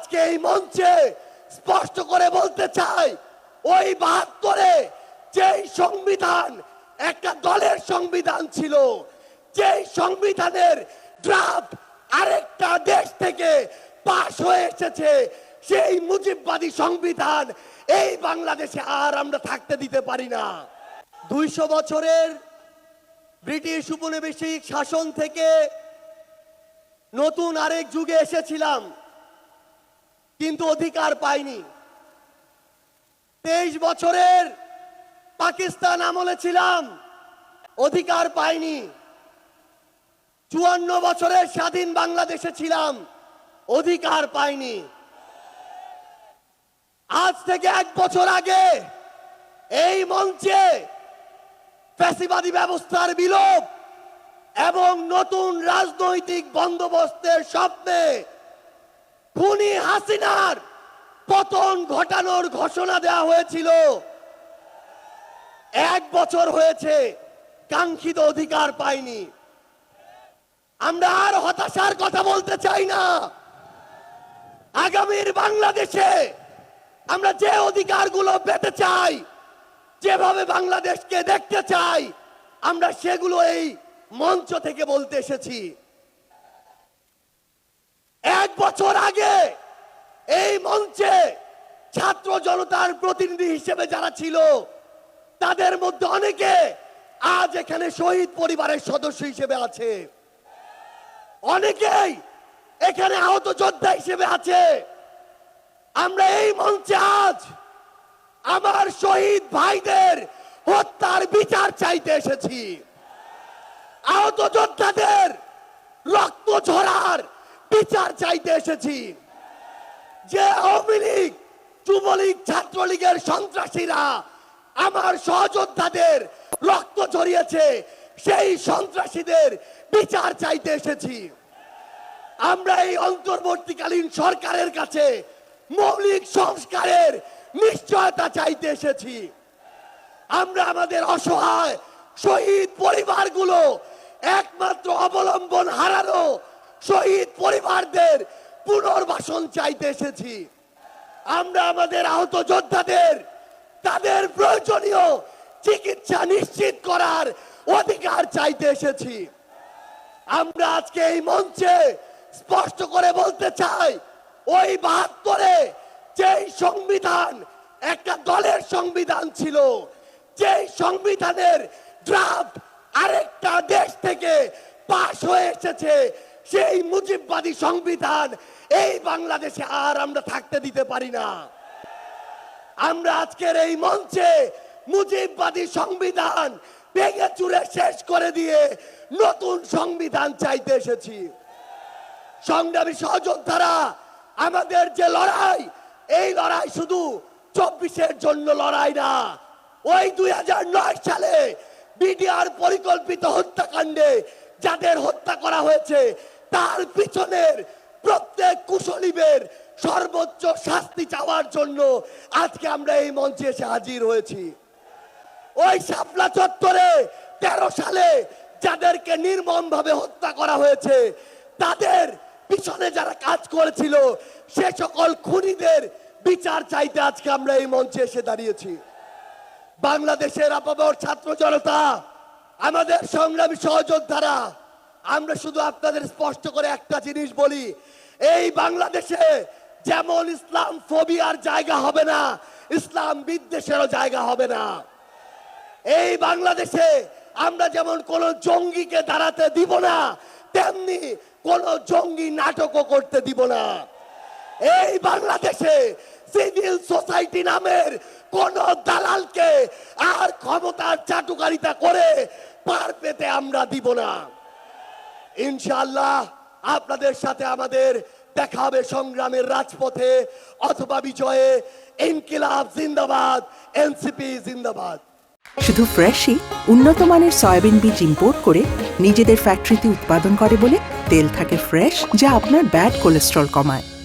আজকে এই মঞ্চে স্পষ্ট করে বলতে চাই, ওই বাহাত্তরে যেই সংবিধান একটা দলের সংবিধান ছিল, যেই সংবিধানের ড্রাফট আরেকটা দেশ থেকে পাশ হয়ে এসেছে, সেই মুজিববাদী সংবিধান এই বাংলাদেশে আর আমরা থাকতে দিতে পারি না। দুইশো বছরের ব্রিটিশ উপনিবেশিক শাসন থেকে নতুন আরেক যুগে এসেছিলাম। কিন্তু অধিকার পাইনি তেইশ বছরের পাকিস্তান আমলে ছিলাম, অধিকার পাইনি চুয়ান্ন বছরের স্বাধীন বাংলাদেশে ছিলাম, অধিকার পাইনি আজ থেকে এক বছর আগে এই মঞ্চে ফ্যাসিবাদী ব্যবস্থার বিলোপ এবং নতুন রাজনৈতিক বন্দোবস্তের স্বপ্নে খুনি হাসিনার পতন ঘটানোর ঘোষণা দেওয়া হয়েছিল। এক বছর হয়েছে, কাঙ্ক্ষিত অধিকার পাইনি। আমরা আর হতাশার কথা বলতে চাই না। আগামীর বাংলাদেশে আমরা যে অধিকারগুলো পেতে চাই, যেভাবে বাংলাদেশকে দেখতে চাই, আমরা সেগুলো এই মঞ্চ থেকে বলতে এসেছি। এক বছর আগে এই মঞ্চে ছাত্র জনতার প্রতিনিধি হিসেবে যারা ছিল, তাদের মধ্যে অনেকে আজ এখানে শহীদ পরিবারের সদস্য হিসেবে আছে। অনেকেই এখানে আহত যোদ্ধা হিসেবে আছে। আমরা এই মঞ্চে আজ আমার শহীদ ভাইদের হত্যার বিচার চাইতে এসেছি। আহত যোদ্ধাদের রক্ত ঝরার বিচার চাইতে এসেছি। যে আওয়ামী লীগ, যুবলীগ, ছাত্রলীগের সন্ত্রাসীরা আমার সহযোদ্ধাদের রক্ত ঝরিয়েছে, সেই সন্ত্রাসীদের বিচার চাইতে এসেছি। আমরা এই অন্তর্বর্তীকালীন সরকারের কাছে মৌলিক সংস্কারের নিশ্চয়তা চাইতে এসেছি। আমরা আমাদের অসহায়, শহীদ পরিবারগুলো একমাত্র অবলম্বন হারানো শহীদ পরিবারদের পুনর্বাসন চাইতে এসেছি। আমরা আমাদের আহত যোদ্ধাদের, তাদের প্রয়োজনীয় চিকিৎসা নিশ্চিত করার অধিকার চাইতে এসেছি। আমরা আজকে এই মঞ্চে স্পষ্ট করে বলতে চাই, ওই বাহাত্তরে যেই সংবিধান একটা দলের সংবিধান ছিল, যেই সংবিধানের ড্রাফট আরেকটা দেশ থেকে পাশ হয়ে এসেছে সেই মুজিববাদী সংবিধান, এই বাংলাদেশে আর আমরা থাকতে দিতে পারি না। আমরা আজকের এই মঞ্চে মুজিববাদী সংবিধান ভেঙে চুরে শেষ করে দিয়ে নতুন সংবিধান চাইতে এসেছি। সংগ্রামী সহযোদ্ধারা, আমাদের যে লড়াই, এই লড়াই শুধু চব্বিশের জন্য লড়াই না, ওই দুই হাজার নয় সালে বিডিআর পরিকল্পিত হত্যাকাণ্ডে যাদের হত্যা করা হয়েছে তার পিছনের প্রত্যেক কুশলীবের সর্বোচ্চ শাস্তি চাওয়ার জন্য আজকে আমরা এই মঞ্চে এসে হাজির হয়েছি। ওই শাপলা চত্বরে তেরো সালে যাদেরকে নির্মম ভাবে হত্যা করা হয়েছে, তাদের পিছনে যারা কাজ করেছিল, সে সকল খুনিদের বিচার চাইতে আজকে আমরা এই মঞ্চে এসে দাঁড়িয়েছি। বাংলাদেশের আপামর ছাত্র জনতা, আমাদের সংগ্রামী সহযোদ্ধারা আমরা শুধু আপনাদের স্পষ্ট করে একটা জিনিস বলি, এই বাংলাদেশে যেমন ইসলাম ফোবিয়ার জায়গা হবে না, ইসলাম বিদ্বেষেরও জায়গা হবে না। এই বাংলাদেশে আমরা যেমন কোন জঙ্গিকে দাঁড়াতে দিব না, তেমনি কোন জঙ্গি নাটকও করতে দিব না। এই বাংলাদেশে সিভিল সোসাইটি নামের কোন দালালকে আর ক্ষমতার চাটুকারিতা করে পার পেতে আমরা দিব না। ইনশাআল্লাহ আপনাদের সাথে আমাদের দেখা হবে সংগ্রামের রাজপথে অথবা বিজয়ে ইনকিলাব জিন্দাবাদ, এনসিপি জিন্দাবাদ। শুধু ফ্রেশই উন্নত মানের সয়াবিন বীজ ইম্পোর্ট করে নিজেদের ফ্যাক্টরিতে উৎপাদন করে বলে তেল থাকে ফ্রেশ যা আপনার ব্যাড কোলেস্ট্রল কমায়।